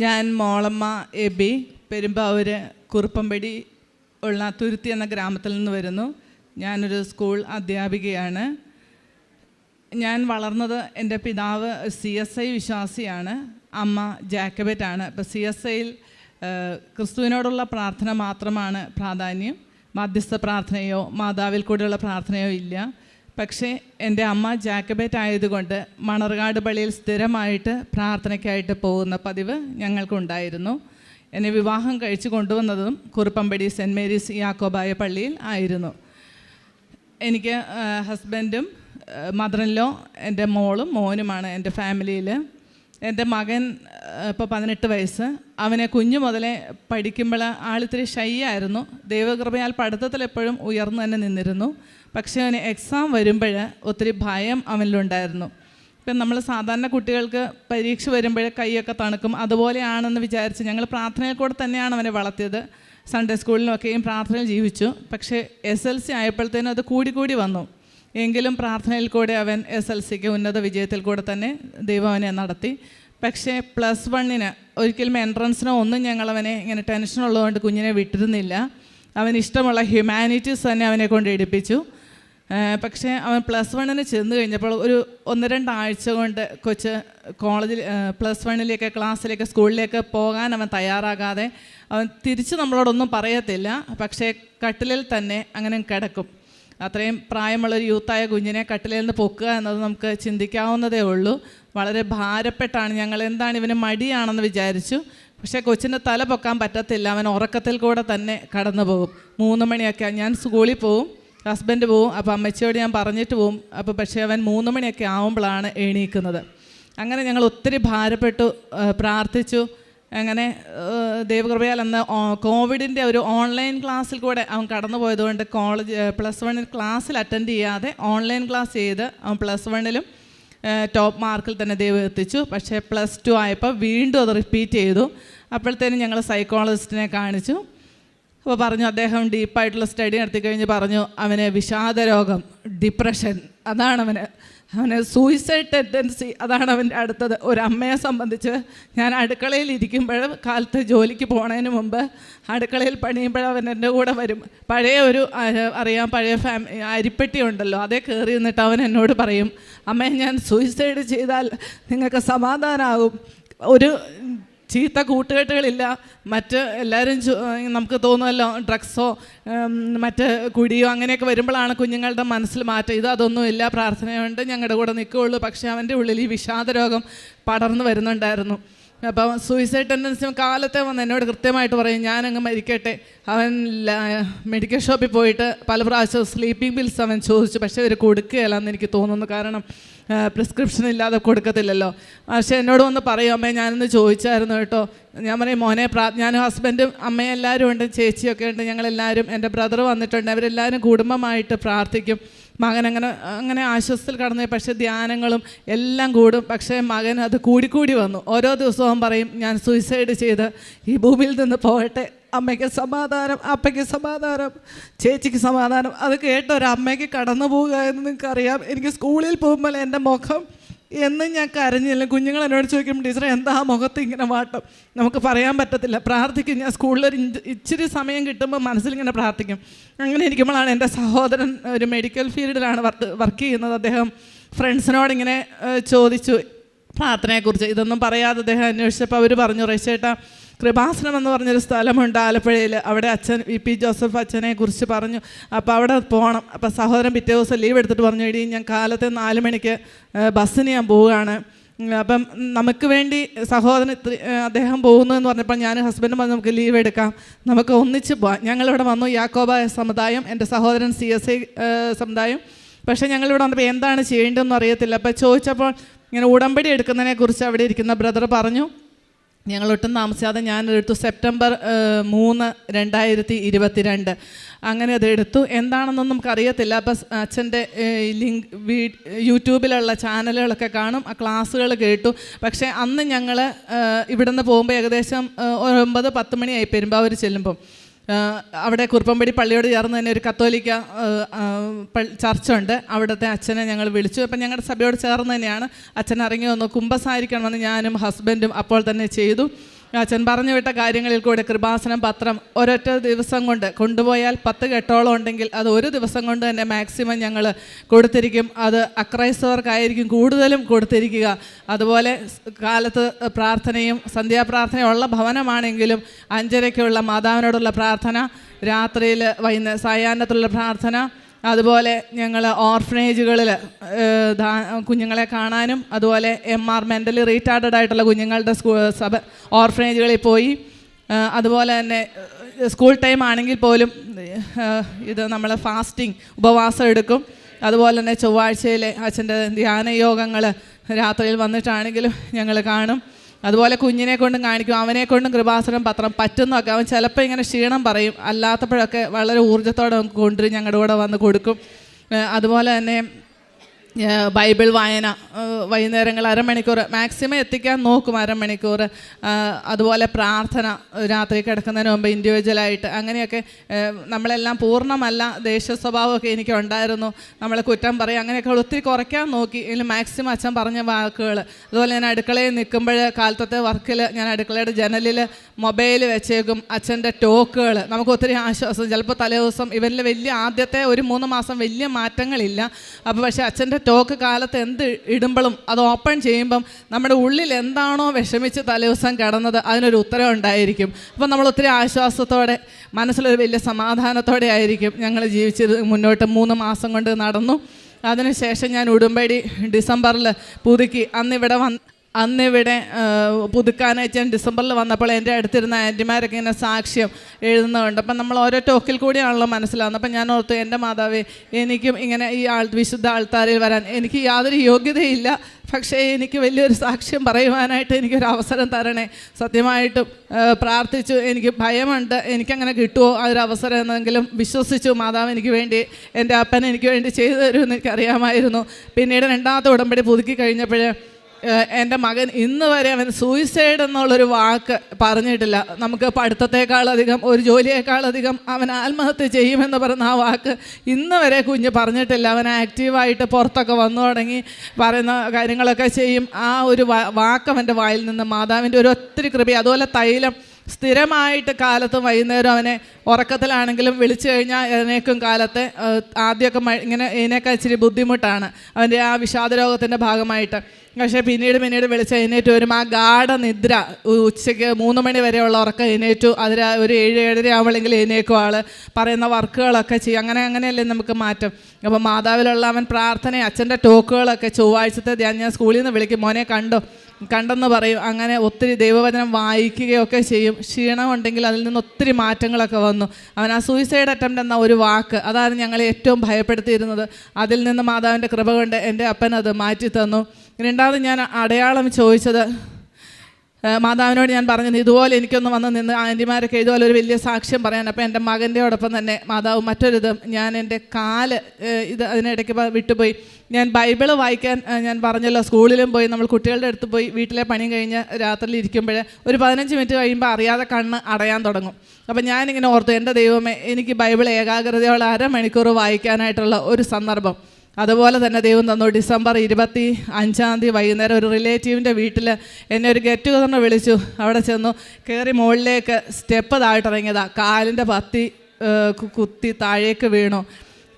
ഞാൻ മോളമ്മ എബി പെരുമ്പാവൂര് കുറുപ്പമ്പടി ഉള്ള തുരുത്തി എന്ന ഗ്രാമത്തിൽ നിന്ന് വരുന്നു. ഞാനൊരു സ്കൂൾ അധ്യാപികയാണ്. ഞാൻ വളർന്നത് എന്റെ പിതാവ് സി എസ് ഐ വിശ്വാസിയാണ്. അമ്മ ജാക്കബറ്റ് ആണ് അപ്പോൾ സി എസ് ഐയിൽ ക്രിസ്തുവിനോടുള്ള പ്രാർത്ഥന മാത്രമാണ് പ്രാധാന്യം. മധ്യസ്ഥ പ്രാർത്ഥനയോ മാതാവിൽ കൂടെയുള്ള പ്രാർത്ഥനയോ ഇല്ല. പക്ഷേ എന്റെ അമ്മ ജാക്കബേറ്റ് ആയതുകൊണ്ട് മണർകാട് പള്ളിയിൽ സ്ഥിരമായിട്ട് പ്രാർത്ഥനയ്ക്കായിട്ട് പോകുന്ന പതിവ് ഞങ്ങൾക്കുണ്ടായിരുന്നു. എന്നെ വിവാഹം കഴിച്ചു കൊണ്ടുവന്നതും കുറുപ്പമ്പടി സെന്റ് മേരീസ് യാക്കോബായ പള്ളിയിൽ ആയിരുന്നു. എനിക്ക് ഹസ്ബൻഡും മദറിലോ എന്റെ മോളും മോനുമാണ് എന്റെ ഫാമിലിയിൽ. എന്റെ മകൻ ഇപ്പോൾ പതിനെട്ട് വയസ്സ്. അവനെ കുഞ്ഞു മുതലേ പഠിക്കുമ്പോൾ ആളിത്തിരി ഷൈ ആയിരുന്നു. ദൈവകൃപയാൽ പഠിത്തത്തിൽ എപ്പോഴും ഉയർന്നു തന്നെ നിന്നിരുന്നു. പക്ഷേ അവന് എക്സാം വരുമ്പോൾ ഒത്തിരി ഭയം അവനിലുണ്ടായിരുന്നു. ഇപ്പം നമ്മൾ സാധാരണ കുട്ടികൾക്ക് പരീക്ഷ വരുമ്പോൾ കൈയൊക്കെ തണുക്കും. അതുപോലെയാണെന്ന് വിചാരിച്ച് ഞങ്ങൾ പ്രാർത്ഥനയിൽ കൂടെ തന്നെയാണ് അവനെ വളർത്തിയത്. സൺഡേ സ്കൂളിലൊക്കെയും പ്രാർത്ഥനയിൽ ജീവിച്ചു. പക്ഷേ എസ് എൽ സി ആയപ്പോഴത്തേനും അത് കൂടി കൂടി വന്നു. എങ്കിലും പ്രാർത്ഥനയിൽ കൂടെ അവൻ എസ് എൽ സിക്ക് ഉന്നത വിജയത്തിൽ കൂടെ തന്നെ ദൈവം അവനെ നടത്തി. പക്ഷേ പ്ലസ് വണ്ണിന് ഒരിക്കലും എൻട്രൻസിനോ ഒന്നും ഞങ്ങളവനെ ഇങ്ങനെ ടെൻഷനുള്ളതുകൊണ്ട് കുഞ്ഞിനെ വിട്ടിരുന്നില്ല. അവൻ ഇഷ്ടമുള്ള ഹ്യൂമാനിറ്റീസ് തന്നെ അവനെ കൊണ്ട് എടുപ്പിച്ചു. പക്ഷേ അവൻ പ്ലസ് വണ്ണിന് ചെന്ന് കഴിഞ്ഞപ്പോൾ ഒരു ഒന്ന് രണ്ടാഴ്ച കൊണ്ട് കൊച്ച് കോളേജിൽ പ്ലസ് വണ്ണിലേക്ക് ക്ലാസ്സിലേക്ക് സ്കൂളിലേക്ക് പോകാൻ അവൻ തയ്യാറാകാതെ അവൻ തിരിച്ച് നമ്മളോടൊന്നും പറയത്തില്ല. പക്ഷേ കട്ടിലിൽ തന്നെ അങ്ങനെ കിടക്കും. അത്രയും പ്രായമുള്ളൊരു യൂത്തായ കുഞ്ഞിനെ കട്ടിലിൽ നിന്ന് പൊക്കുക എന്നത് നമുക്ക് ചിന്തിക്കാവുന്നതേ ഉള്ളൂ. വളരെ ഭാരപ്പെട്ടാണ് ഞങ്ങൾ. എന്താണ് ഇവന് മടിയാണെന്ന് വിചാരിച്ചു. പക്ഷേ കൊച്ചിന്റെ തല പൊക്കാൻ പറ്റത്തില്ല. അവൻ ഉറക്കത്തിൽ കൂടെ തന്നെ കടന്നു പോകും മൂന്ന് മണിയൊക്കെ ഞാൻ സ്കൂളിൽ പോവും. ഹസ്ബൻഡ് പോവും അപ്പോൾ അമ്മച്ചിയോട് ഞാൻ പറഞ്ഞിട്ട് പോവും. അപ്പോൾ പക്ഷേ അവൻ മൂന്ന് മണിയൊക്കെ ആവുമ്പോഴാണ് എണീക്കുന്നത്. അങ്ങനെ ഞങ്ങൾ ഒത്തിരി ഭാരപ്പെട്ടു പ്രാർത്ഥിച്ചു. അങ്ങനെ ദൈവകൃപയാൽ അന്ന് കോവിഡിന്റെ ഒരു ഓൺലൈൻ ക്ലാസ്സിൽ കൂടെ അവൻ കടന്നു പോയതുകൊണ്ട് കോളേജ് പ്ലസ് വണ്ണിൽ ക്ലാസ്സിൽ അറ്റൻഡ് ചെയ്യാതെ ഓൺലൈൻ ക്ലാസ് ചെയ്ത് അവൻ പ്ലസ് വണ്ണിലും ടോപ്പ് മാർക്കിൽ തന്നെ ദൈവം എത്തിച്ചു. പക്ഷേ പ്ലസ് ടു ആയപ്പോൾ വീണ്ടും അത് റിപ്പീറ്റ് ചെയ്തു. അപ്പോഴത്തേനും ഞങ്ങൾ സൈക്കോളജിസ്റ്റിനെ കാണിച്ചു. അപ്പോൾ പറഞ്ഞു അദ്ദേഹം ഡീപ്പായിട്ടുള്ള സ്റ്റഡി നടത്തി കഴിഞ്ഞ് പറഞ്ഞു അവന് വിഷാദരോഗം ഡിപ്രഷൻ അതാണ് അവന്. അവന് സൂയിസൈഡ് ടെൻഡൻസി അതാണ് അവന്റെ അടുത്തത്. ഒരു അമ്മയെ സംബന്ധിച്ച് ഞാൻ അടുക്കളയിൽ ഇരിക്കുമ്പോൾ കാലത്ത് ജോലിക്ക് പോണതിന് മുമ്പ് അടുക്കളയിൽ പണിയുമ്പോൾ അവൻ എന്റെ കൂടെ വരും. പഴയ ഒരു അറിയാം പഴയ ഫാമി അരിപ്പെട്ടി ഉണ്ടല്ലോ അതേ കയറി നിന്നിട്ട് അവൻ എന്നോട് പറയും അമ്മയെ ഞാൻ സൂയിസൈഡ് ചെയ്താൽ നിങ്ങൾക്ക് സമാധാനമാകും ഒരു ചീത്ത കൂട്ടുകെട്ടുകളില്ല. മറ്റ് എല്ലാവരും നമുക്ക് തോന്നുമല്ലോ ഡ്രഗ്സോ മറ്റ് കുടിയോ അങ്ങനെയൊക്കെ വരുമ്പോഴാണ് കുഞ്ഞുങ്ങളുടെ മനസ്സിൽ മാറ്റം. ഇത് അതൊന്നുമില്ല പ്രാർത്ഥനയുണ്ട് ഞങ്ങളുടെ കൂടെ നിൽക്കുകയുള്ളൂ പക്ഷേ അവന്റെ ഉള്ളിൽ ഈ വിഷാദരോഗം പടർന്നു വരുന്നുണ്ടായിരുന്നു. അപ്പോൾ സൂയിസൈഡ് ടെൻഡൻസി കാലത്തെ വന്ന് എന്നോട് കൃത്യമായിട്ട് പറയും ഞാനങ്ങ് മരിക്കട്ടെ. അവൻ മെഡിക്കൽ ഷോപ്പിൽ പോയിട്ട് പല പ്രാവശ്യം സ്ലീപ്പിംഗ് ബിൽസ് അവൻ ചോദിച്ചു. പക്ഷേ അവർ കൊടുക്കുകയില്ലെന്ന് എനിക്ക് തോന്നുന്നു. കാരണം പ്രിസ്ക്രിപ്ഷൻ ഇല്ലാതെ കൊടുക്കത്തില്ലല്ലോ. പക്ഷേ എന്നോട് വന്ന് പറയും അമ്മേ ഞാനൊന്ന് ചോദിച്ചായിരുന്നു കേട്ടോ. ഞാൻ പറയും മോനെ പ്രാ ഞാൻ ഹസ്ബൻഡും അമ്മയും എല്ലാവരും ഉണ്ട് ചേച്ചിയൊക്കെ ഉണ്ട്. ഞങ്ങളെല്ലാവരും എന്റെ ബ്രദർ വന്നിട്ടുണ്ട്. അവരെല്ലാവരും കുടുംബമായിട്ട് പ്രാർത്ഥിക്കും. മകൻ അങ്ങനെ അങ്ങനെ ആശ്വാസത്തിൽ കടന്നു പക്ഷേ ധ്യാനങ്ങളും എല്ലാം കൂടും. പക്ഷേ മകൻ അത് കൂടിക്കൂടി വന്നു. ഓരോ ദിവസവും പറയും ഞാൻ സൂയിസൈഡ് ചെയ്ത് ഈ ഭൂമിയിൽ നിന്ന് പോകട്ടെ. അമ്മയ്ക്ക് സമാധാനം അപ്പയ്ക്ക് സമാധാനം ചേച്ചിക്ക് സമാധാനം. അത് കേട്ട ഒരു അമ്മയ്ക്ക് കടന്നു പോവുക എന്ന് നിങ്ങൾക്കറിയാം. എനിക്ക് സ്കൂളിൽ പോകുമ്പോൾ എന്റെ മുഖം എന്നും ഞാൻ കരഞ്ഞില്ല കുഞ്ഞുങ്ങൾ എന്നോട് ചോദിക്കുമ്പോൾ ടീച്ചറെ എന്താ മുഖത്ത് ഇങ്ങനെ വാട്ടം? നമുക്ക് പറയാൻ പറ്റത്തില്ല. പ്രാർത്ഥിക്കും. ഞാൻ സ്കൂളിൽ ഒരു ഇച്ചിരി സമയം കിട്ടുമ്പോൾ മനസ്സിലിങ്ങനെ പ്രാർത്ഥിക്കും. അങ്ങനെ ഇരിക്കുമ്പോഴാണ് എന്റെ സഹോദരൻ ഒരു മെഡിക്കൽ ഫീൽഡിലാണ് വർക്ക് ചെയ്യുന്നത്. അദ്ദേഹം ഫ്രണ്ട്സിനോട് ഇങ്ങനെ ഏഹ്, ചോദിച്ചു പ്രാർത്ഥനയെക്കുറിച്ച്. ഇതൊന്നും പറയാതെ അദ്ദേഹം അന്വേഷിച്ചപ്പോൾ അവർ പറഞ്ഞു റേച്ചേട്ടാ കൃപാസനം എന്ന് പറഞ്ഞൊരു സ്ഥലമുണ്ട് ആലപ്പുഴയിൽ അവിടെ അച്ഛൻ വി പി ജോസഫ് അച്ഛനെ കുറിച്ച് പറഞ്ഞു. അപ്പോൾ അവിടെ പോകണം അപ്പോൾ സഹോദരൻ പിറ്റേ ദിവസം ലീവ് എടുത്തിട്ട് പറഞ്ഞു ഇടി ഞാൻ കാലത്തെ നാല് മണിക്ക് ബസ്സിന് ഞാൻ പോവുകയാണ്. അപ്പം നമുക്ക് വേണ്ടി സഹോദരൻ ഇത്ര അദ്ദേഹം പോകുന്നു എന്ന് പറഞ്ഞപ്പോൾ ഞാൻ ഹസ്ബൻഡും പറഞ്ഞു നമുക്ക് ലീവ് എടുക്കാം. നമുക്ക് ഒന്നിച്ച് പോവാം. ഞങ്ങളിവിടെ വന്നു യാക്കോബായ സമുദായം എന്റെ സഹോദരൻ സി എസ് ഐ സമുദായം. പക്ഷേ ഞങ്ങളിവിടെ വന്നപ്പോൾ എന്താണ് ചെയ്യേണ്ടതെന്ന് അറിയത്തില്ല. അപ്പോൾ ചോദിച്ചപ്പോൾ ഇങ്ങനെ ഉടമ്പടി എടുക്കുന്നതിനെക്കുറിച്ച് അവിടെ ഇരിക്കുന്ന ബ്രദർ പറഞ്ഞു ഞങ്ങൾ ഒട്ടും താമസിയാതെ ഞാൻ എടുത്തു സെപ്റ്റംബർ മൂന്ന് രണ്ടായിരത്തി ഇരുപത്തിരണ്ട്. അങ്ങനെ അത് എടുത്തു. എന്താണെന്നൊന്നും നമുക്കറിയത്തില്ല. അപ്പം അച്ഛന്റെ ലിങ്ക് വീ യൂട്യൂബിലുള്ള ചാനലുകളൊക്കെ കാണും. ആ ക്ലാസ്സുകൾ കേട്ടു. പക്ഷേ അന്ന് ഞങ്ങൾ ഇവിടുന്ന് പോകുമ്പോൾ ഏകദേശം ഒമ്പത് പത്ത് മണിയായി പെരുമ്പാവൂർ ചെല്ലുമ്പം. അവിടെ കുറുപ്പമ്പടി പള്ളിയോട് ചേർന്ന് തന്നെ ഒരു കത്തോലിക്ക ചർച്ച ഉണ്ട് അവിടുത്തെ അച്ഛനെ ഞങ്ങൾ വിളിച്ചു. അപ്പം ഞങ്ങളുടെ സഭയോട് ചേർന്ന് തന്നെയാണ് അച്ഛൻ ഇറങ്ങി വന്നു. കുമ്പസാരിക്കണമെന്ന് ഞാനും ഹസ്ബൻഡും അപ്പോൾ തന്നെ ചെയ്തു. അച്ഛൻ പറഞ്ഞു വിട്ട കാര്യങ്ങളിൽ കൂടെ കൃപാസനം പത്രം ഒരൊറ്റ ദിവസം കൊണ്ട് കൊണ്ടുപോയാൽ പത്ത് കെട്ടോളം ഉണ്ടെങ്കിൽ അത് ഒരു ദിവസം കൊണ്ട് തന്നെ മാക്സിമം ഞങ്ങൾ കൊടുത്തിരിക്കും. അത് അക്രൈസ്തവർക്കായിരിക്കും കൂടുതലും കൊടുത്തിരിക്കുക. അതുപോലെ കാലത്ത് പ്രാർത്ഥനയും സന്ധ്യാപ്രാർത്ഥനയും ഉള്ള ഭവനമാണെങ്കിലും അഞ്ചരയ്ക്കുള്ള മാതാവിനോടുള്ള പ്രാർത്ഥന രാത്രിയിൽ വൈകുന്നേരം സായാഹ്നത്തിലുള്ള പ്രാർത്ഥന അതുപോലെ ഞങ്ങൾ ഓർഫനേജുകളിൽ കുഞ്ഞുങ്ങളെ കാണാനും അതുപോലെ എം ആർ മെന്റലി റീറ്റാർഡഡ് ആയിട്ടുള്ള കുഞ്ഞുങ്ങളുടെ സ്കൂ സഭ ഓർഫനേജുകളിൽ പോയി. അതുപോലെ തന്നെ സ്കൂൾ ടൈം ആണെങ്കിൽ പോലും ഇത് നമ്മൾ ഫാസ്റ്റിംഗ് ഉപവാസം എടുക്കും. അതുപോലെ തന്നെ ചൊവ്വാഴ്ചയിലെ അച്ഛന്റെ ധ്യാന യോഗങ്ങൾ രാത്രിയിൽ വന്നിട്ടാണെങ്കിലും ഞങ്ങൾ കാണും. അതുപോലെ കുഞ്ഞിനെ കൊണ്ടും കാണിക്കും അവനെ കൊണ്ടും കൃപാസനം പത്രം പറ്റുന്നൊക്കെ അവൻ ചിലപ്പോൾ ഇങ്ങനെ ക്ഷീണം പറയും. അല്ലാത്തപ്പോഴൊക്കെ വളരെ ഊർജത്തോടെ കൊണ്ടുവരും ഞങ്ങളുടെ കൂടെ വന്ന് കൊടുക്കും. അതുപോലെ തന്നെ ബൈബിൾ വായന വൈകുന്നേരങ്ങൾ അരമണിക്കൂർ മാക്സിമം എത്തിക്കാൻ നോക്കും അരമണിക്കൂർ. അതുപോലെ പ്രാർത്ഥന രാത്രി കിടക്കുന്നതിന് മുമ്പ് ഇൻഡിവിജ്വലായിട്ട് അങ്ങനെയൊക്കെ നമ്മളെല്ലാം പൂർണമല്ല ദേശീയ സ്വഭാവമൊക്കെ എനിക്ക് ഉണ്ടായിരുന്നു നമ്മളെ കുറ്റം പറയും അങ്ങനെയൊക്കെ ഒത്തിരി കുറയ്ക്കാൻ നോക്കി. ഇതിൽ മാക്സിമം അച്ഛൻ പറഞ്ഞ വാക്കുകൾ. അതുപോലെ ഞാൻ അടുക്കളയിൽ നിൽക്കുമ്പോൾ കാലത്തത്തെ വർക്കിൽ ഞാൻ അടുക്കളയുടെ ജനലിൽ മൊബൈൽ വെച്ചേക്കും അച്ഛന്റെ ടോക്കുകൾ. നമുക്ക് ഒത്തിരി ആശ്വാസം. ചിലപ്പോൾ തലേ ദിവസം ഇവരിൽ വലിയ ആദ്യത്തെ ഒരു മൂന്ന് മാസം വലിയ മാറ്റങ്ങളില്ല. അപ്പോൾ പക്ഷേ അച്ഛന്റെ ടോക്ക് കാലത്ത് എന്ത് ഇടുമ്പോഴും അത് ഓപ്പൺ ചെയ്യുമ്പം നമ്മുടെ ഉള്ളിൽ എന്താണോ വിഷമിച്ച് തലേദിവസം കിടന്നത് അതിനൊരു ഉത്തരം ഉണ്ടായിരിക്കും. അപ്പം നമ്മൾ ഒത്തിരി ആശ്വാസത്തോടെ മനസ്സിലൊരു വലിയ സമാധാനത്തോടെ ആയിരിക്കും ഞങ്ങൾ ജീവിച്ചത് മുന്നോട്ട് മൂന്ന് മാസം കൊണ്ട് നടന്നു. അതിനുശേഷം ഞാൻ ഉടുമ്പടി ഡിസംബറിൽ പുതുക്കി അന്ന് ഇവിടെ വന്ന് അന്നിവിടെ ഇവിടെ പുതുക്കാനായിട്ട് ഞാൻ ഡിസംബറിൽ വന്നപ്പോൾ എന്റെ അടുത്തിരുന്ന ആന്റിമാരൊക്കെ ഇങ്ങനെ സാക്ഷ്യം എഴുതുന്നുണ്ട്. അപ്പം നമ്മൾ ഓരോ ടോക്കിൽ കൂടിയാണല്ലോ മനസ്സിലാവുന്നത്. അപ്പം ഞാൻ ഓർത്തു എന്റെ മാതാവേ എനിക്കും ഇങ്ങനെ ഈ ആൾ വിശുദ്ധ ആൾത്താരിൽ വരാൻ എനിക്ക് യാതൊരു യോഗ്യതയില്ല. പക്ഷേ എനിക്ക് വലിയൊരു സാക്ഷ്യം പറയുവാനായിട്ട് എനിക്കൊരു അവസരം തരണേ. സത്യമായിട്ടും പ്രാർത്ഥിച്ചു. എനിക്ക് ഭയമുണ്ട്. എനിക്കങ്ങനെ കിട്ടുമോ ആ ഒരു അവസരം എന്നെങ്കിലും വിശ്വസിച്ചു. മാതാവ് എനിക്ക് വേണ്ടി എന്റെ അപ്പൻ എനിക്ക് വേണ്ടി ചെയ്തു തരുമെന്ന് എനിക്കറിയാമായിരുന്നു. പിന്നീട് രണ്ടാമത്തെ ഉടമ്പടി പുതുക്കി കഴിഞ്ഞപ്പോൾ ഏഹ് എന്റെ മകൻ ഇന്ന് വരെ അവൻ സൂയിസൈഡ് എന്നുള്ളൊരു വാക്ക് പറഞ്ഞിട്ടില്ല. നമുക്ക് പഠിത്തത്തെക്കാളധികം ഒരു ജോലിയേക്കാളധികം അവൻ ആത്മഹത്യ ചെയ്യുമെന്ന് പറയുന്ന ആ വാക്ക് ഇന്ന് വരെ കുഞ്ഞ് പറഞ്ഞിട്ടില്ല. അവൻ ആക്റ്റീവായിട്ട് പുറത്തൊക്കെ വന്നു തുടങ്ങി പറയുന്ന കാര്യങ്ങളൊക്കെ ചെയ്യും. ആ ഒരു വാക്ക് അവന്റെ വായിൽ നിന്ന് മാതാവിന്റെ ഒരു ഒത്തിരി കൃപ അതുപോലെ തൈലം സ്ഥിരമായിട്ട് കാലത്ത് വൈകുന്നേരം അവനെ ഉറക്കത്തിലാണെങ്കിലും വിളിച്ചു കഴിഞ്ഞാൽ എന്നേക്കും കാലത്തെ ആദ്യമൊക്കെ ഇങ്ങനെ ഇതിനേക്കാൾ ഇച്ചിരി ബുദ്ധിമുട്ടാണ്. അവന്റെ ആ വിഷാദരോഗത്തിന്റെ ഭാഗമായിട്ട്. പക്ഷേ പിന്നീട് പിന്നീട് വിളിച്ച് എഴുന്നേറ്റ് വരും ആ ഗാഠ നിദ്ര ഉച്ചയ്ക്ക് മൂന്ന് മണി വരെയുള്ള ഉറക്കം എഴുന്നേറ്റു. അതിൽ ഒരു ഏഴ് ഏഴര ആവുമ്പോഴെങ്കിലും എഴുന്നേക്കും ആൾ പറയുന്ന വർക്കുകളൊക്കെ ചെയ്യും. അങ്ങനെ അങ്ങനെയല്ലേ നമുക്ക് മാറ്റം. അപ്പോൾ മാതാവിലുള്ള അവൻ പ്രാർത്ഥന അച്ഛന്റെ ടോക്കുകളൊക്കെ ചൊവ്വാഴ്ചത്തെ ഞാൻ സ്കൂളിൽ നിന്ന് വിളിക്കും. മോനെ കണ്ടോ? കണ്ടെന്ന് പറയും. അങ്ങനെ ഒത്തിരി ദൈവവചനം വായിക്കുകയൊക്കെ ചെയ്യും. ക്ഷീണമുണ്ടെങ്കിൽ അതിൽ നിന്ന് ഒത്തിരി മാറ്റങ്ങളൊക്കെ വന്നു. അവൻ ആ സൂയിസൈഡ് അറ്റംപ്റ്റ് എന്ന ഒരു വാക്ക് അതാണ് ഞങ്ങളെ ഏറ്റവും ഭയപ്പെടുത്തിയിരുന്നത്. അതിൽ നിന്ന് മാതാവിന്റെ കൃപ കൊണ്ട് എന്റെ അപ്പൻ അത് മാറ്റി തന്നു രണ്ടാമത് ഞാൻ അടയാളം ചോദിച്ചത് മാതാവിനോട് ഞാൻ പറഞ്ഞത് ഇതുപോലെ എനിക്കൊന്ന് വന്ന് നിന്ന് ആന്റിമാരൊക്കെ ഇതുപോലെ ഒരു വലിയ സാക്ഷ്യം പറയാൻ. അപ്പോൾ എന്റെ മകന്റെയോടൊപ്പം തന്നെ മാതാവ് മറ്റൊരിത് ഞാൻ എന്റെ കാൽ ഇത് അതിനിടയ്ക്ക് വിട്ടുപോയി. ഞാൻ ബൈബിൾ വായിക്കാൻ ഞാൻ പറഞ്ഞല്ലോ സ്കൂളിലും പോയി നമ്മൾ കുട്ടികളുടെ അടുത്ത് പോയി വീട്ടിലെ പണി കഴിഞ്ഞ് രാത്രിയിൽ ഇരിക്കുമ്പോൾ ഒരു പതിനഞ്ച് മിനിറ്റ് കഴിയുമ്പോൾ അറിയാതെ കണ്ണ് അടയാൻ തുടങ്ങും. അപ്പം ഞാനിങ്ങനെ ഓർത്തു എന്റെ ദൈവമേ എനിക്ക് ബൈബിൾ ഏകാഗ്രതയോടെ അരമണിക്കൂർ വായിക്കാനായിട്ടുള്ള ഒരു സന്ദർഭം. അതുപോലെ തന്നെ ദൈവം തന്നു ഡിസംബർ ഇരുപത്തി അഞ്ചാം തീയതി വൈകുന്നേരം ഒരു റിലേറ്റീവിന്റെ വീട്ടിൽ എന്നെ ഒരു ഗെറ്റ് ടുഗദറിന് വിളിച്ചു. അവിടെ ചെന്നു. കയറി മുകളിലേക്ക് സ്റ്റെപ്പ് താഴ്ത്തിറങ്ങിയതാ. കാലിന്റെ പത്തി കുത്തി താഴേക്ക് വീണു.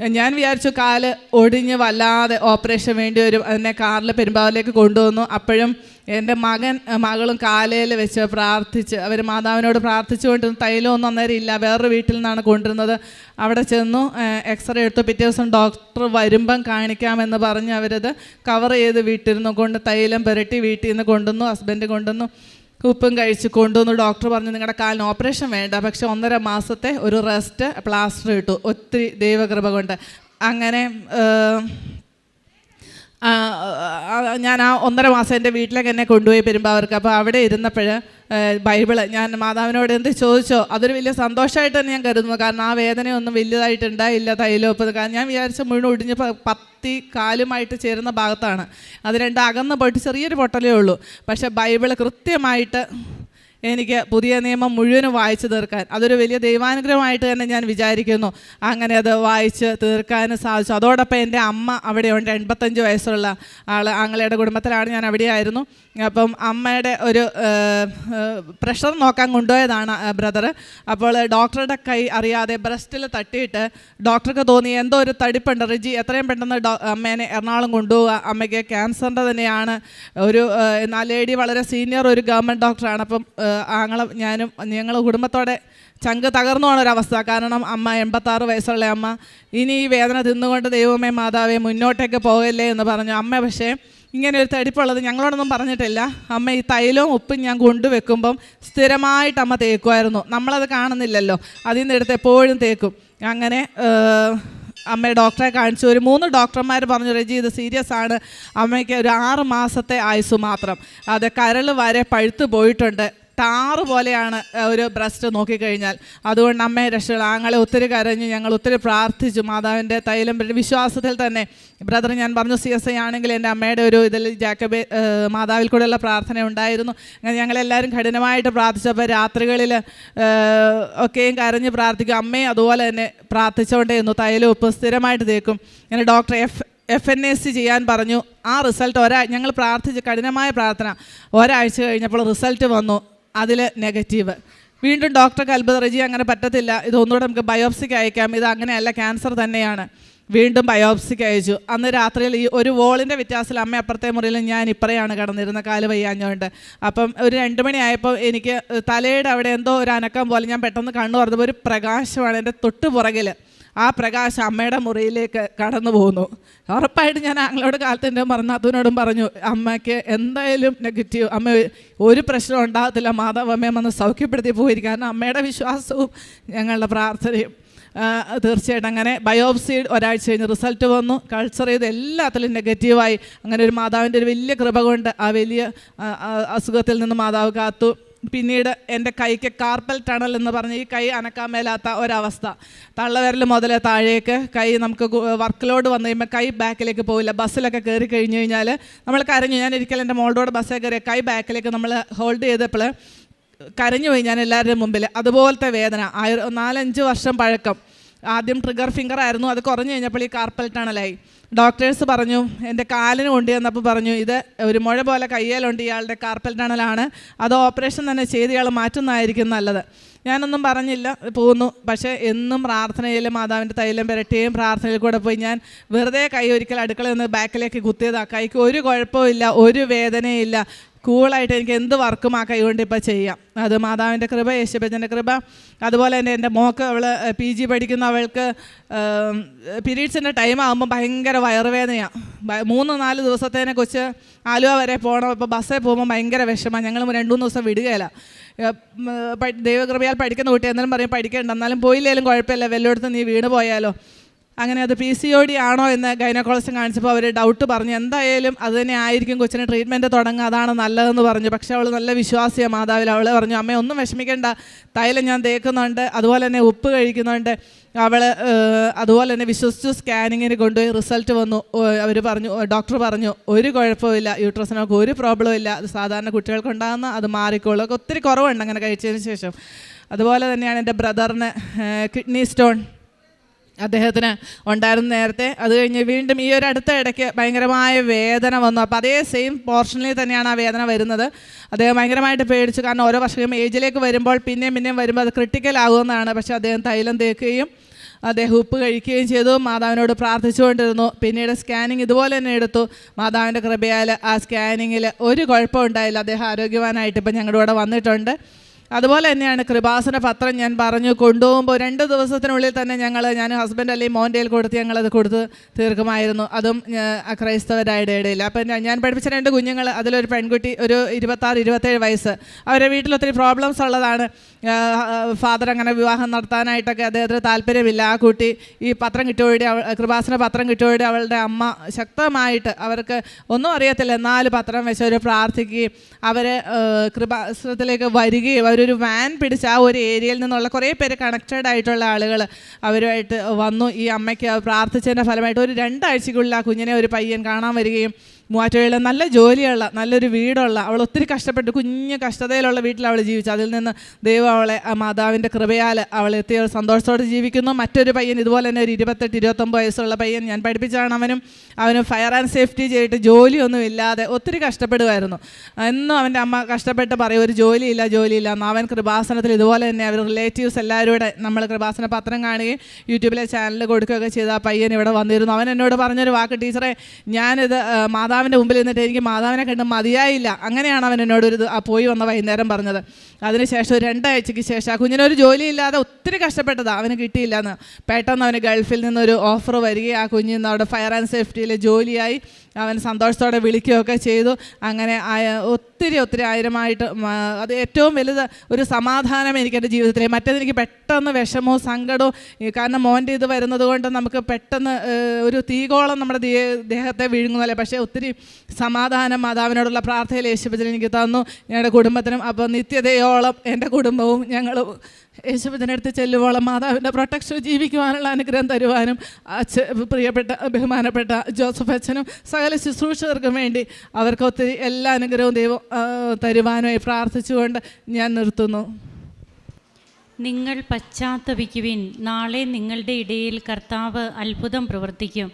ഞാൻ വിചാരിച്ചു കാൽ ഒടിഞ്ഞ് വല്ലാതെ ഓപ്പറേഷൻ വേണ്ടി വരും. അതിനെ കാറിൽ പെരുമ്പാവിലേക്ക് കൊണ്ടുവന്നു. അപ്പോഴും എന്റെ മകൻ മകളും കാലയിൽ വെച്ച് പ്രാർത്ഥിച്ച് അവർ മാതാവിനോട് പ്രാർത്ഥിച്ചുകൊണ്ടിരുന്ന തൈലമൊന്നും അന്നേരം ഇല്ല. വേറൊരു വീട്ടിൽ നിന്നാണ് കൊണ്ടിരുന്നത് അവിടെ ചെന്നു എക്സ്റേ എടുത്തു. പിറ്റേ ദിവസം ഡോക്ടർ വരുമ്പം കാണിക്കാമെന്ന് പറഞ്ഞ് അവരത് കവർ ചെയ്ത് വീട്ടിരുന്നു. കൊണ്ട് തൈലം പുരട്ടി വീട്ടിൽ നിന്ന് കൊണ്ടുവന്നു ഹസ്ബൻഡ് കൊണ്ടുവന്നു ഉപ്പും കഴിച്ച് കൊണ്ടുവന്നു. ഡോക്ടർ പറഞ്ഞു നിങ്ങളുടെ കാലിന് ഓപ്പറേഷൻ വേണ്ട. പക്ഷെ ഒന്നര മാസത്തെ ഒരു റെസ്റ്റ് പ്ലാസ്റ്റർ ഇട്ടു. ഒത്തിരി ദൈവകൃപ കൊണ്ട്. അങ്ങനെ ഞാൻ ആ ഒന്നര മാസം എന്റെ വീട്ടിലേക്ക് എന്നെ കൊണ്ടുപോയി പെരുമ്പാവർക്ക്. അപ്പോൾ അവിടെ ഇരുന്നപ്പോൾ ബൈബിൾ ഞാൻ മാതാവിനോട് എന്ത് ചോദിച്ചോ അതൊരു വലിയ സന്തോഷമായിട്ട് തന്നെ ഞാൻ കരുതുന്നു. കാരണം ആ വേദനയൊന്നും വലിയതായിട്ടുണ്ടായില്ല തൈലോപ്പത് കാരണം ഞാൻ വിചാരിച്ച മുഴുവൻ ഒടിഞ്ഞ് പത്തി കാലുമായിട്ട് ചേരുന്ന ഭാഗത്താണ്. അത് രണ്ട് അകന്ന് പോയിട്ട് ചെറിയൊരു പൊട്ടലേ ഉള്ളൂ. പക്ഷേ ബൈബിൾ കൃത്യമായിട്ട് എനിക്ക് പുതിയ നിയമം മുഴുവനും വായിച്ചു തീർക്കാൻ. അതൊരു വലിയ ദൈവാനുഗ്രഹമായിട്ട് തന്നെ ഞാൻ വിചാരിക്കുന്നു. അങ്ങനെ അത് വായിച്ച് തീർക്കാനും സാധിച്ചു. അതോടൊപ്പം എന്റെ അമ്മ അവിടെയുണ്ട്. എൺപത്തഞ്ച് വയസ്സുള്ള ആൾ ആങ്ങളയുടെ കുടുംബത്തിലാണ് ഞാൻ അവിടെയായിരുന്നു. അപ്പം അമ്മയുടെ ഒരു പ്രഷർ നോക്കാൻ കൊണ്ടുപോയതാണ് ബ്രദർ അപ്പോൾ ഡോക്ടറുടെ കൈ അറിയാതെ ബ്രസ്റ്റിൽ തട്ടിയിട്ട് ഡോക്ടർക്ക് തോന്നി എന്തോ ഒരു തടിപ്പുണ്ട്. റിജി എത്രയും പെട്ടെന്ന് ഡോ അമ്മേനെ എറണാകുളം കൊണ്ടുപോവുക. അമ്മയ്ക്ക് ക്യാൻസറിന്റെ തന്നെയാണ്. ഒരു ലേഡി വളരെ സീനിയർ ഒരു ഗവൺമെന്റ് ഡോക്ടറാണ് അപ്പം ആങ്ങളും ഞാനും ഞങ്ങൾ കുടുംബത്തോടെ ചങ്ക് തകർന്നു പോണ ഒരവസ്ഥ കാരണം അമ്മ എൺപത്താറ് വയസ്സുള്ള അമ്മ ഇനി ഈ വേദന തിന്നുകൊണ്ട് ദൈവമേ മാതാവേ മുന്നോട്ടേക്ക് പോകല്ലേ എന്ന് പറഞ്ഞു അമ്മ. പക്ഷേ ഇങ്ങനെ ഒരു തടിപ്പുള്ളത് ഞങ്ങളോടൊന്നും പറഞ്ഞിട്ടില്ല. അമ്മ ഈ തൈലവും ഉപ്പും ഞാൻ കൊണ്ടുവെക്കുമ്പം സ്ഥിരമായിട്ട് അമ്മ തേക്കുമായിരുന്നു. നമ്മളത് കാണുന്നില്ലല്ലോ. അതിൽ നിന്ന് എടുത്ത് എപ്പോഴും തേക്കും. അങ്ങനെ അമ്മയെ ഡോക്ടറെ കാണിച്ചു. ഒരു മൂന്ന് ഡോക്ടർമാർ പറഞ്ഞു രജി ഇത് സീരിയസ് ആണ്. അമ്മയ്ക്ക് ഒരു ആറ് മാസത്തെ ആയുസ് മാത്രം. അത് കരൾ വരെ പഴുത്തു പോയിട്ടുണ്ട്. ടാറ് പോലെയാണ് ഒരു ബ്രസ്റ്റ് നോക്കിക്കഴിഞ്ഞാൽ. അതുകൊണ്ട് അമ്മയെ രക്ഷകൾ ആങ്ങളെ ഒത്തിരി കരഞ്ഞു ഞങ്ങൾ ഒത്തിരി പ്രാർത്ഥിച്ചു. മാതാവിന്റെ തൈലം വിശ്വാസത്തിൽ തന്നെ. ബ്രദർ ഞാൻ പറഞ്ഞു സി എസ് ഐ ആണെങ്കിൽ എന്റെ അമ്മയുടെ ഒരു ഇതിൽ ജാക്കബെ മാതാവിൽ കൂടെയുള്ള പ്രാർത്ഥന ഉണ്ടായിരുന്നു. അങ്ങനെ ഞങ്ങളെല്ലാവരും കഠിനമായിട്ട് പ്രാർത്ഥിച്ചപ്പോൾ രാത്രികളിൽ ഒക്കെയും കരഞ്ഞ് പ്രാർത്ഥിക്കും. അമ്മയും അതുപോലെ തന്നെ പ്രാർത്ഥിച്ചുകൊണ്ടേയിരുന്നു തൈലം ഉപ്പ് സ്ഥിരമായിട്ട് തേക്കും. ഇങ്ങനെ doctor F F N S C ചെയ്യാൻ പറഞ്ഞു. ആ റിസൾട്ട് ഒരാ ഞങ്ങൾ പ്രാർത്ഥിച്ച് കഠിനമായ പ്രാർത്ഥന. ഒരാഴ്ച കഴിഞ്ഞപ്പോൾ റിസൾട്ട് വന്നു. അതിൽ നെഗറ്റീവ് വീണ്ടും ഡോക്ടർക്ക് അത്ഭുത റജി അങ്ങനെ പറ്റത്തില്ല. ഇതൊന്നുകൂടെ നമുക്ക് ബയോപ്സിക്ക് അയക്കാം. ഇത് അങ്ങനെയല്ല ക്യാൻസർ തന്നെയാണ്. വീണ്ടും ബയോപ്സിക്ക് അയച്ചു. അന്ന് രാത്രിയിൽ ഈ ഒരു വോളിന്റെ വ്യത്യാസത്തിൽ അമ്മ അപ്പുറത്തെ മുറിയിൽ ഞാൻ ഇപ്പറയാണ് കിടന്നിരുന്ന കാൽ വയ്യാഞ്ഞുകൊണ്ട് അപ്പം ഒരു രണ്ട് മണിയായപ്പോൾ എനിക്ക് തലയുടെ അവിടെ എന്തോ ഒരു അനക്കം പോലെ ഞാൻ പെട്ടെന്ന് കണ്ണു തുറന്നപ്പോൾ ഒരു പ്രകാശമാണ് എന്റെ തൊട്ട് പുറകിൽ ആ പ്രകാശം അമ്മയുടെ മുറിയിലേക്ക് കടന്നു പോകുന്നു ഉറപ്പായിട്ട് ഞാൻ ആങ്ങളോട് കാലത്തിന്റെ മറന്നാത്തതിനോടും പറഞ്ഞു അമ്മയ്ക്ക് എന്തായാലും നെഗറ്റീവ് അമ്മ ഒരു പ്രശ്നം ഉണ്ടാകത്തില്ല മാതാവ് അമ്മയെ വന്ന് സൗഖ്യപ്പെടുത്തി പോയിരിക്കും കാരണം അമ്മയുടെ വിശ്വാസവും ഞങ്ങളുടെ പ്രാർത്ഥനയും തീർച്ചയായിട്ടും അങ്ങനെ ബയോപ്സി ഒരാഴ്ച കഴിഞ്ഞ് റിസൾട്ട് വന്നു. കൾച്ചർ ചെയ്ത് എല്ലാത്തിലും നെഗറ്റീവായി അങ്ങനെ ഒരു മാതാവിന്റെ ഒരു വലിയ കൃപ കൊണ്ട് ആ വലിയ അസുഖത്തിൽ നിന്ന് മാതാവ് കാത്തു. പിന്നീട് എന്റെ കൈക്ക് കാർപ്പൽ ടണൽ എന്ന് പറഞ്ഞ് ഈ കൈ അനക്കാൻ മേലാത്ത ഒരവസ്ഥ. തള്ളവിരൽ മുതൽ താഴേക്ക് കൈ നമുക്ക് വർക്ക് ലോഡ് വന്നു കഴിയുമ്പോൾ കൈ ബാക്കിലേക്ക് പോവില്ല. ബസ്സിലൊക്കെ കയറി കഴിഞ്ഞ് കഴിഞ്ഞാൽ നമ്മൾ കരഞ്ഞു. ഞാൻ ഒരിക്കലും എന്റെ മോളോട് ബസ്സേ കയറി കൈ ബാക്കിലേക്ക് നമ്മൾ ഹോൾഡ് ചെയ്തപ്പോൾ കരഞ്ഞു പോയി ഞാൻ എല്ലാവരുടെയും മുമ്പിൽ അതുപോലത്തെ വേദന. ആയിരം നാലഞ്ച് വർഷം പഴക്കം. ആദ്യം ട്രിഗർ ഫിംഗർ ആയിരുന്നു. അത് കുറഞ്ഞു കഴിഞ്ഞപ്പോൾ ഈ കാർപ്പൽ ടണലായി ഡോക്ടേഴ്സ് പറഞ്ഞു എന്റെ കാലിന് കൊണ്ട് ചെന്നപ്പോൾ പറഞ്ഞു ഇത് ഒരു മുഴ പോലെ കയ്യേലുണ്ട് ഇയാളുടെ കാർപ്പൽ ടണലാണ് അത് ഓപ്പറേഷൻ തന്നെ ചെയ്ത് ഇയാൾ മാറ്റുന്നതായിരിക്കും നല്ലത്. ഞാനൊന്നും പറഞ്ഞില്ല പോകുന്നു. പക്ഷേ എന്നും പ്രാർത്ഥനയിൽ മാതാവിന്റെ തൈലം പുരട്ടുകയും പ്രാർത്ഥനയിൽ കൂടെ പോയി ഞാൻ വെറുതെ കൈ ഒരിക്കൽ അടുക്കളയിൽ നിന്ന് ബാക്കിലേക്ക് കുത്തിയതാണ് കൈക്ക് ഒരു കുഴപ്പമില്ല ഒരു വേദനയില്ല കൂളായിട്ട് എനിക്ക് എന്ത് വർക്കും ആ കൈകൊണ്ട് ഇപ്പോൾ ചെയ്യാം. അത് മാതാവിന്റെ കൃപ യേശുബജന്റെ കൃപ അതുപോലെ തന്നെ എന്റെ മോക്ക് അവൾ പി ജി പഠിക്കുന്ന അവൾക്ക് പീരീഡ്സിന്റെ ടൈം ആകുമ്പോൾ ഭയങ്കര വയറുവേദനയാണ് മൂന്ന് നാല് ദിവസത്തേനെ കൊച്ച് ആലുവ വരെ പോകണം ഇപ്പോൾ ബസ്സിൽ പോകുമ്പോൾ ഭയങ്കര വിഷമമാണ് ഞങ്ങൾ രണ്ട് മൂന്ന് ദിവസം വിടുകയില്ല ദൈവകൃപയാൽ പഠിക്കുന്ന കുട്ടി എന്നാലും പറയും പഠിക്കേണ്ട എന്നാലും പോയില്ലേലും കുഴപ്പമില്ല വല്ലയിടത്തും നീ വീട് പോയാലോ. അങ്ങനെ അത് പി സി ഒ ഡി ആണോ എന്ന് ഗൈനക്കോളജിസ്റ്റ് കാണിച്ചപ്പോൾ അവർ ഡൗട്ട് പറഞ്ഞു. എന്തായാലും അത് തന്നെ ആയിരിക്കും കൊച്ചിന് ട്രീറ്റ്മെന്റ് തുടങ്ങുക. അതാണ് നല്ലതെന്ന് പറഞ്ഞു. പക്ഷേ അവൾ നല്ല വിശ്വാസിയാണ് മാതാവിൽ. അവൾ പറഞ്ഞു അമ്മ ഒന്നും വിഷമിക്കേണ്ട. തൈലം ഞാൻ തേക്കുന്നുണ്ട്. അതുപോലെ തന്നെ ഉപ്പ് കഴിക്കുന്നുണ്ട്. അവൾ അതുപോലെ തന്നെ വിശ്വസിച്ചു സ്കാനിങ്ങിന് കൊണ്ടുപോയി. റിസൾട്ട് വന്നു. അവർ പറഞ്ഞു ഡോക്ടർ പറഞ്ഞു ഒരു കുഴപ്പമില്ല യൂട്രസിനൊക്കെ ഒരു പ്രോബ്ലം ഇല്ല. അത് സാധാരണ കുട്ടികൾക്കുണ്ടാകുന്ന അത് മാറിക്കോളും. ഒക്കെ ഒത്തിരി കുറവുണ്ട് അങ്ങനെ കഴിച്ചതിന് ശേഷം. അതുപോലെ തന്നെയാണ് എന്റെ ബ്രദറിന് കിഡ്നി സ്റ്റോൺ അദ്ദേഹത്തിന് ഉണ്ടായിരുന്നു നേരത്തെ. അത് കഴിഞ്ഞ് വീണ്ടും ഈ ഒരു അടുത്ത ഇടയ്ക്ക് ഭയങ്കരമായ വേദന വന്നു. അപ്പോൾ അതേ സെയിം പോർഷനിൽ തന്നെയാണ് ആ വേദന വരുന്നത്. അദ്ദേഹം ഭയങ്കരമായിട്ട് പേടിച്ചു. കാരണം ഓരോ വർഷം ഏജിലേക്ക് വരുമ്പോൾ പിന്നെയും പിന്നെയും വരുമ്പോൾ അത് ക്രിട്ടിക്കൽ ആകുമെന്നാണ്. പക്ഷേ അദ്ദേഹം തൈലം തേക്കുകയും അദ്ദേഹം ഉപ്പ് കഴിക്കുകയും ചെയ്തു. മാതാവിനോട് പ്രാർത്ഥിച്ചുകൊണ്ടിരുന്നു. പിന്നീട് സ്കാനിങ് ഇതുപോലെ തന്നെ എടുത്തു. മാതാവിന്റെ കൃപയാൽ ആ സ്കാനിങ്ങിൽ ഒരു കുഴപ്പമുണ്ടായില്ല അദ്ദേഹം ആരോഗ്യവാനായിട്ട് ഇപ്പം ഞങ്ങളുടെ കൂടെ വന്നിട്ടുണ്ട്. അതുപോലെ തന്നെയാണ് കൃപാസന പത്രം ഞാൻ പറഞ്ഞു കൊണ്ടുപോകുമ്പോൾ രണ്ട് ദിവസത്തിനുള്ളിൽ തന്നെ ഞങ്ങൾ ഞാൻ ഹസ്ബൻഡ് അല്ലെങ്കിൽ മോന്റെ കൊടുത്ത് ഞങ്ങളത് കൊടുത്ത് തീർക്കുമായിരുന്നു. അതും ക്രൈസ്തവരായുടെ ഇടയിൽ. അപ്പം ഞാൻ- പഠിപ്പിച്ച രണ്ട് കുഞ്ഞുങ്ങൾ അതിലൊരു പെൺകുട്ടി ഒരു ഇരുപത്താറ് ഇരുപത്തേഴ് വയസ്സ്. അവരുടെ വീട്ടിൽ ഒത്തിരി പ്രോബ്ലംസ് ഉള്ളതാണ്. ഫാദർ അങ്ങനെ വിവാഹം നടത്താനായിട്ടൊക്കെ അദ്ദേഹത്തിന് താല്പര്യമില്ല. ആ കുട്ടി ഈ പത്രം കിട്ടിയോടെ കൃപാസന പത്രം കിട്ടിയോടെ അവളുടെ അമ്മ ശക്തമായിട്ട് അവർക്ക് ഒന്നും അറിയത്തില്ല. നാല് പത്രം വെച്ച് അവർ പ്രാർത്ഥിക്കുകയും അവർ കൃപാസനത്തിലേക്ക് വരികയും അവരൊരു വാൻ പിടിച്ച് ആ ഒരു ഏരിയയിൽ നിന്നുള്ള കുറേ പേര് കണക്റ്റഡ് ആയിട്ടുള്ള ആളുകൾ അവരുമായിട്ട് വന്നു. ഈ അമ്മയ്ക്ക് പ്രാർത്ഥിച്ചതിന്റെ ഫലമായിട്ട് ഒരു രണ്ടാഴ്ചക്കുള്ളിൽ ആ കുഞ്ഞിനെ ഒരു പയ്യൻ കാണാൻ വരികയും മൂവാറ്റുപുഴയിലെ നല്ല ജോലിയുള്ള നല്ലൊരു വീടുള്ള അവൾ ഒത്തിരി കഷ്ടപ്പെട്ട് കുഞ്ഞ് കഷ്ടതയിലുള്ള വീട്ടിൽ അവൾ ജീവിച്ചു. അതിൽ നിന്ന് ദൈവം അവളെ ആ മാതാവിന്റെ കൃപയാൽ അവൾ എത്തിയ സന്തോഷത്തോടെ ജീവിക്കുന്നു. മറ്റൊരു പയ്യൻ ഇതുപോലെ തന്നെ ഒരു ഇരുപത്തെട്ട് ഇരുപത്തൊമ്പത് വയസ്സുള്ള പയ്യൻ ഞാൻ പഠിപ്പിച്ചാണ് അവനും അവന് ഫയർ ആൻഡ് സേഫ്റ്റി ചെയ്തിട്ട് ജോലിയൊന്നും ഇല്ലാതെ ഒത്തിരി കഷ്ടപ്പെടുമായിരുന്നു എന്നും അവന്റെ അമ്മ കഷ്ടപ്പെട്ട് പറയും ഒരു ജോലിയില്ല ജോലിയില്ല. എന്ന് അവൻ കൃപാസനത്തിൽ ഇതുപോലെ തന്നെ അവർ റിലേറ്റീവ്സ് എല്ലാവരും കൂടെ നമ്മൾ കൃപാസന പത്രം കാണുകയും യൂട്യൂബിലെ ചാനൽ കൊടുക്കുകയൊക്കെ ചെയ്ത ആ പയ്യൻ ഇവിടെ വന്നിരുന്നു. അവൻ എന്നോട് പറഞ്ഞൊരു വാക്ക് ടീച്ചറെ ഞാനിത് ആ, മാതാവിന്റെ മുമ്പിൽ നിന്നിട്ട് എനിക്ക് മാതാവിനെ കണ്ട് മതിയായില്ല. അങ്ങനെയാണ് അവൻ എന്നോട് ഒരു പോയി വന്ന വൈകുന്നേരം പറഞ്ഞത്. അതിനുശേഷം രണ്ടാഴ്ചയ്ക്ക് ശേഷം ആ കുഞ്ഞിനൊരു ജോലിയില്ലാതെ ഒത്തിരി കഷ്ടപ്പെട്ടതാണ് അവന് കിട്ടിയില്ല എന്ന് പെട്ടെന്ന് അവന് ഗൾഫിൽ നിന്നൊരു ഓഫർ വരികയും ആ കുഞ്ഞിന്ന് അവിടെ ഫയർ ആൻഡ് സേഫ്റ്റിയിൽ ജോലിയായി. അവൻ സന്തോഷത്തോടെ വിളിക്കുകയൊക്കെ ചെയ്തു. അങ്ങനെ ഒത്തിരി ഒത്തിരി ആയിരമായിട്ട് അത് ഏറ്റവും വലുത് ഒരു സമാധാനം എനിക്ക് എന്റെ ജീവിതത്തിൽ മറ്റേതെനിക്ക് പെട്ടെന്ന് വിഷമവും സങ്കടവും കാരണം മോന്റെ ഇത് വരുന്നത് കൊണ്ട് നമുക്ക് പെട്ടെന്ന് ഒരു തീകോളം നമ്മുടെ ദേഹത്തെ വിഴുങ്ങുന്നല്ലേ. പക്ഷേ ഒത്തിരി സമാധാനം മാതാവിനോടുള്ള പ്രാർത്ഥനയിൽ യേശുപ്പച്ചൻ എനിക്ക് തന്നു. ഞങ്ങളുടെ കുടുംബത്തിനും. അപ്പോൾ നിത്യതയോളം എന്റെ കുടുംബവും ഞങ്ങളും യേശുവിനടുത്ത് ചെല്ലുവോളം മാതാവിന്റെ പ്രൊട്ടക്ഷൻ ജീവിക്കുവാനുള്ള അനുഗ്രഹം തരുവാനും പ്രിയപ്പെട്ട ബഹുമാനപ്പെട്ട ജോസഫ് അച്ഛനും സകല ശുശ്രൂഷകർക്കും വേണ്ടി അവർക്ക് ഒത്തിരി എല്ലാ അനുഗ്രഹവും ദൈവം തരുവാനുമായി പ്രാർത്ഥിച്ചുകൊണ്ട് ഞാൻ നിർത്തുന്നു. നിങ്ങൾ പശ്ചാത്തപിക്കുവിൻ. നാളെ നിങ്ങളുടെ ഇടയിൽ കർത്താവ് അത്ഭുതം പ്രവർത്തിക്കും.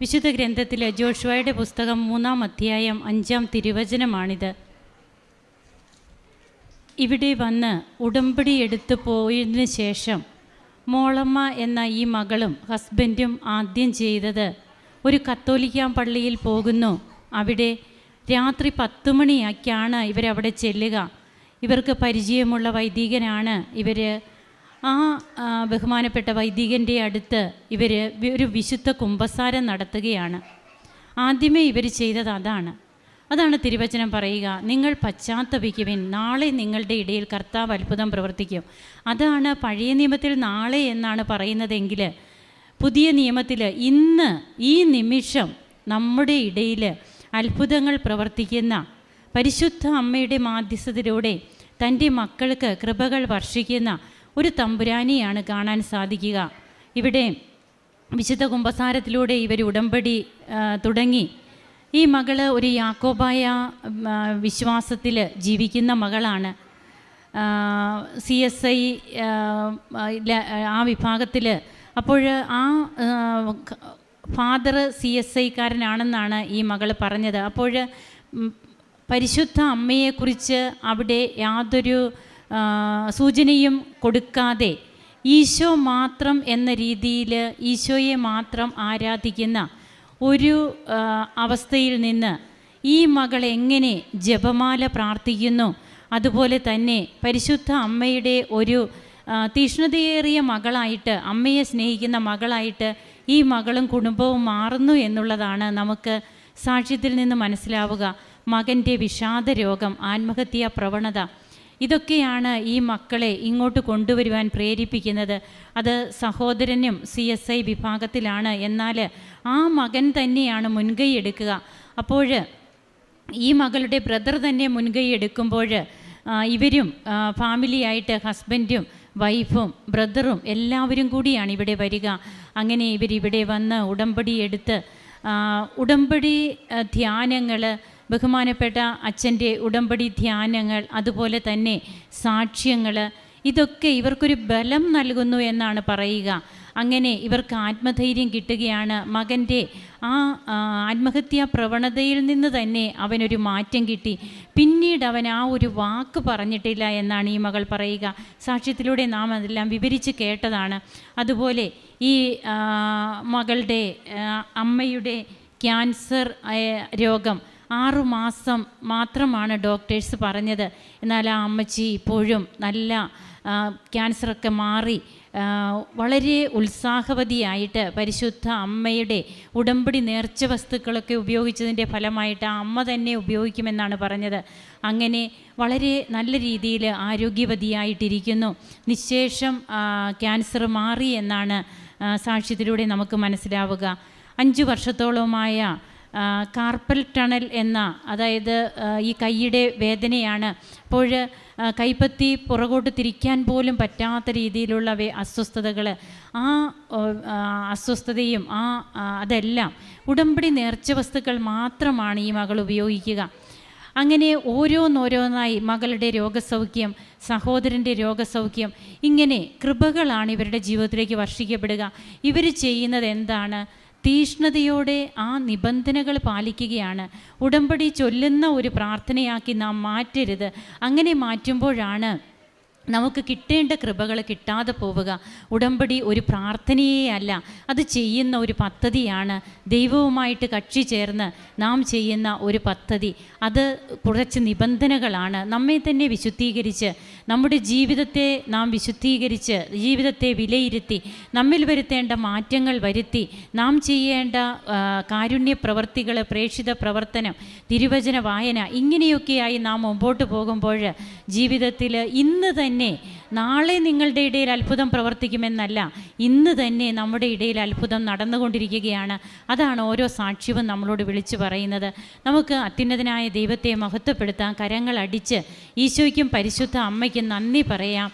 വിശുദ്ധ ഗ്രന്ഥത്തിലെ ജോഷുവയുടെ പുസ്തകം മൂന്നാം അധ്യായം അഞ്ചാം തിരുവചനമാണിത്. ഇവിടെ വന്ന് ഉടമ്പടി എടുത്തു പോയതിനു ശേഷം മോളമ്മ എന്ന ഈ മകളും ഹസ്ബൻഡും ആദ്യം ചെയ്തത് ഒരു കത്തോലിക്ക പള്ളിയിൽ പോകുന്നു. അവിടെ രാത്രി പത്ത് മണിയൊക്കെയാണ് ഇവരവിടെ ചെല്ലുക. ഇവർക്ക് പരിചയമുള്ള വൈദികനാണ് ഇവർ ആ, ബഹുമാനപ്പെട്ട വൈദികന്റെ അടുത്ത് ഇവർ ഒരു വിശുദ്ധ കുംഭസാരം നടത്തുകയാണ്. ആദ്യമേ ഇവർ ചെയ്തത് അതാണ്. അതാണ് തിരുവചനം പറയുക. നിങ്ങൾ പശ്ചാത്തപിക്കുവിൻ. നാളെ നിങ്ങളുടെ ഇടയിൽ കർത്താവ് അത്ഭുതം പ്രവർത്തിക്കും. അതാണ് പഴയ നിയമത്തിൽ നാളെ എന്നാണ് പറയുന്നതെങ്കിൽ പുതിയ നിയമത്തിൽ ഇന്ന് ഈ നിമിഷം നമ്മുടെ ഇടയിൽ അത്ഭുതങ്ങൾ പ്രവർത്തിക്കുന്ന പരിശുദ്ധ അമ്മയുടെ മാധ്യസ്ഥതയിലൂടെ തന്റെ മക്കൾക്ക് കൃപകൾ വർഷിക്കുന്ന ഒരു തമ്പുരാനെയാണ് കാണാൻ സാധിക്കുക. ഇവിടെ വിശുദ്ധ കുമ്പസാരത്തിലൂടെ ഇവർ ഉടമ്പടി തുടങ്ങി. ഈ മകൾ ഒരു യാക്കോബായ വിശ്വാസത്തിൽ ജീവിക്കുന്ന മകളാണ്. സി എസ് ഐ ആ വിഭാഗത്തിൽ അപ്പോൾ ആ ഫാദർ സി എസ് ഐക്കാരനാണെന്നാണ് ഈ മകൾ പറഞ്ഞത്. അപ്പോൾ പരിശുദ്ധ അമ്മയെക്കുറിച്ച് അവിടെ യാതൊരു സൂചനയും കൊടുക്കാതെ ഈശോ മാത്രം എന്ന രീതിയിൽ ഈശോയെ മാത്രം ആരാധിക്കുന്ന ഒരു അവസ്ഥയിൽ നിന്ന് ഈ മകൾ എങ്ങനെ ജപമാല പ്രാർത്ഥിക്കുന്നു? അതുപോലെ തന്നെ പരിശുദ്ധ അമ്മയുടെ ഒരു തീഷ്ണതയേറിയ മകളായിട്ട് അമ്മയെ സ്നേഹിക്കുന്ന മകളായിട്ട് ഈ മകളും കുടുംബവും മാറുന്നു എന്നുള്ളതാണ് നമുക്ക് സാക്ഷ്യത്തിൽ നിന്ന് മനസ്സിലാവുക. മകന്റെ വിഷാദ രോഗം ആത്മഹത്യാ പ്രവണത ഇതൊക്കെയാണ് ഈ മക്കളെ ഇങ്ങോട്ട് കൊണ്ടുവരുവാൻ പ്രേരിപ്പിക്കുന്നത്. അത് സഹോദരനും സി എസ് ഐ വിഭാഗത്തിലാണ്. എന്നാൽ ആ മകൻ തന്നെയാണ് മുൻകൈ എടുക്കുക. അപ്പോൾ ഈ മകളുടെ ബ്രദർ തന്നെ മുൻകൈ എടുക്കുമ്പോൾ ഇവരും ഫാമിലിയായിട്ട് ഹസ്ബൻഡും വൈഫും ബ്രദറും എല്ലാവരും കൂടിയാണ് ഇവിടെ വരിക. അങ്ങനെ ഇവരിവിടെ വന്ന് ഉടമ്പടി എടുത്ത് ഉടമ്പടി ധ്യാനങ്ങൾ ബഹുമാനപ്പെട്ട അച്ഛന്റെ ഉടമ്പടി ധ്യാനങ്ങൾ അതുപോലെ തന്നെ സാക്ഷ്യങ്ങൾ ഇതൊക്കെ ഇവർക്കൊരു ബലം നൽകുന്നു എന്നാണ് പറയുക. അങ്ങനെ ഇവർക്ക് ആത്മധൈര്യം കിട്ടുകയാണ്. മകന്റെ ആ ആത്മഹത്യാ പ്രവണതയിൽ നിന്ന് തന്നെ അവനൊരു മാറ്റം കിട്ടി. പിന്നീട് അവൻ ആ ഒരു വാക്ക് പറഞ്ഞിട്ടില്ല എന്നാണ് ഈ മകൾ പറയുക. സാക്ഷ്യത്തിലൂടെ നാം അതെല്ലാം വിവരിച്ച് കേട്ടതാണ്. അതുപോലെ ഈ മകളുടെ അമ്മയുടെ ക്യാൻസർ രോഗം ആറുമാസം മാത്രമാണ് ഡോക്ടേഴ്സ് പറഞ്ഞത്. എന്നാൽ ആ അമ്മച്ചി ഇപ്പോഴും നല്ല ക്യാൻസറൊക്കെ മാറി വളരെ ഉത്സാഹവതിയായിട്ട് പരിശുദ്ധ അമ്മയുടെ ഉടമ്പടി നേർച്ച വസ്തുക്കളൊക്കെ ഉപയോഗിച്ചതിന്റെ ഫലമായിട്ട് ആ അമ്മ തന്നെ ഉപയോഗിക്കുമെന്നാണ് പറഞ്ഞത്. അങ്ങനെ വളരെ നല്ല രീതിയിൽ ആരോഗ്യവതിയായിട്ടിരിക്കുന്നു. നിശേഷം ക്യാൻസർ മാറി എന്നാണ് സാക്ഷ്യത്തിലൂടെ നമുക്ക് മനസ്സിലാവുക. അഞ്ച് വർഷത്തോളമായ കാർപ്പൽ ടണൽ എന്ന അതായത് ഈ കൈയുടെ വേദനയാണ്. അപ്പോൾ കൈപ്പത്തി പുറകോട്ട് തിരിക്കാൻ പോലും പറ്റാത്ത രീതിയിലുള്ള അസ്വസ്ഥതകൾ ആ അസ്വസ്ഥതയും ആ, അതെല്ലാം ഉടമ്പടി നേർച്ച വസ്തുക്കൾ മാത്രമാണ് ഈ മകൾ ഉപയോഗിക്കുക. അങ്ങനെ ഓരോന്നോരോന്നായി മകളുടെ രോഗസൗഖ്യം സഹോദരന്റെ രോഗസൗഖ്യം ഇങ്ങനെ കൃപകളാണ് ഇവരുടെ ജീവിതത്തിലേക്ക് വർഷിക്കപ്പെടുക. ഇവർ ചെയ്യുന്നത് എന്താണ്? തീഷ്ണതയോടെ ആ നിബന്ധനകൾ പാലിക്കുകയാണ്. ഉടമ്പടി ചൊല്ലുന്ന ഒരു പ്രാർത്ഥനയാക്കി നാം മാറ്റരുത്. അങ്ങനെ മാറ്റുമ്പോഴാണ് നമുക്ക് കിട്ടേണ്ട കൃപകൾ കിട്ടാതെ പോവുക. ഉടമ്പടി ഒരു പ്രാർത്ഥനയേ അല്ല. അത് ചെയ്യുന്ന ഒരു പദ്ധതിയാണ്. ദൈവവുമായിട്ട് കക്ഷി ചേർന്ന് നാം ചെയ്യുന്ന ഒരു പദ്ധതി. അത് കുറച്ച് നിബന്ധനകളാണ്. നമ്മെ തന്നെ വിശുദ്ധീകരിച്ച് നമ്മുടെ ജീവിതത്തെ നാം വിശുദ്ധീകരിച്ച് ജീവിതത്തെ വിലയിരുത്തി നമ്മിൽ വരുത്തേണ്ട മാറ്റങ്ങൾ വരുത്തി നാം ചെയ്യേണ്ട കാരുണ്യ പ്രവർത്തികൾ പ്രേക്ഷിത പ്രവർത്തനം തിരുവചന വായന ഇങ്ങനെയൊക്കെയായി നാം മുമ്പോട്ട് പോകുമ്പോൾ ജീവിതത്തിൽ ഇന്ന് തന്നെ നാളെ നിങ്ങളുടെ ഇടയിൽ അത്ഭുതം പ്രവർത്തിക്കുമെന്നല്ല ഇന്ന് തന്നെ നമ്മുടെ ഇടയിൽ അത്ഭുതം നടന്നുകൊണ്ടിരിക്കുകയാണ്. അതാണ് ഓരോ സാക്ഷ്യവും നമ്മളോട് വിളിച്ചു പറയുന്നത്. നമുക്ക് അത്യുന്നതനായ ദൈവത്തെ മഹത്വപ്പെടുത്താം കരങ്ങൾ അടിച്ച് ഈശോയ്ക്കും പരിശുദ്ധ അമ്മയ്ക്കും നന്ദി പറയാം.